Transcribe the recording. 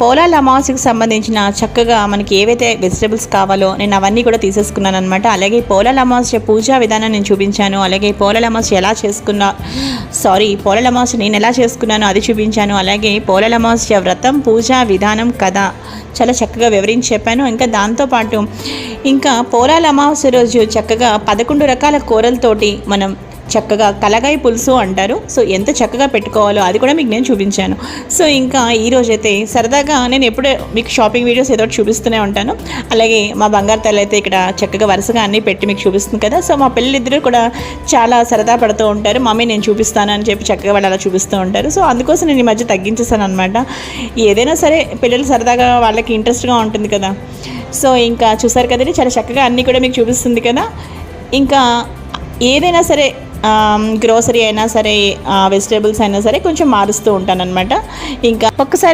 పోలాల అమావాస్యకు సంబంధించిన చక్కగా మనకి ఏవైతే వెజిటబుల్స్ కావాలో నేను అవన్నీ కూడా తీసేసుకున్నాను అనమాట అలాగే పోలాల అమావాస్య పూజా విధానం నేను చూపించాను. అలాగే పోలాల అమావాస్య ఎలా చేసుకున్నా సారీ పోలాల అమావాస్య నేను ఎలా చేసుకున్నానో అది చూపించాను. అలాగే పోలాల అమావాస్య వ్రతం పూజా విధానం కథ చాలా చక్కగా వివరించి చెప్పాను. ఇంకా దాంతోపాటు ఇంకా పోలాల అమావాస్య రోజు చక్కగా పదకొండు రకాల కూరలతోటి మనం చక్కగా కలగాయ పులుసు అంటారు. సో ఎంత చక్కగా పెట్టుకోవాలో అది కూడా మీకు నేను చూపించాను. సో ఇంకా ఈరోజైతే సరదాగా నేను ఎప్పుడే మీకు షాపింగ్ వీడియోస్ ఏదో ఒకటి చూపిస్తూనే ఉంటాను. అలాగే మా బంగారు తల్లి అయితే ఇక్కడ చక్కగా వరుసగా అన్నీ పెట్టి మీకు చూపిస్తుంది కదా. సో మా పిల్లలిద్దరూ కూడా చాలా సరదా పడుతూ ఉంటారు. మమ్మీ నేను చూపిస్తాను అని చెప్పి చక్కగా వాళ్ళు అలా చూపిస్తూ ఉంటారు. సో అందుకోసం నేను ఈ మధ్య తగ్గించేసాను అనమాట ఏదైనా సరే పిల్లలు సరదాగా వాళ్ళకి ఇంట్రెస్ట్గా ఉంటుంది కదా. సో ఇంకా చూసారు కదండి చాలా చక్కగా అన్నీ కూడా మీకు చూపిస్తుంది కదా. ఇంకా ఏదైనా సరే గ్రోసరీ అయినా సరే వెజిటేబుల్స్ అయినా సరే కొంచెం మారుస్తూ ఉంటాను అనమాట ఇంకా ఒక్కసారి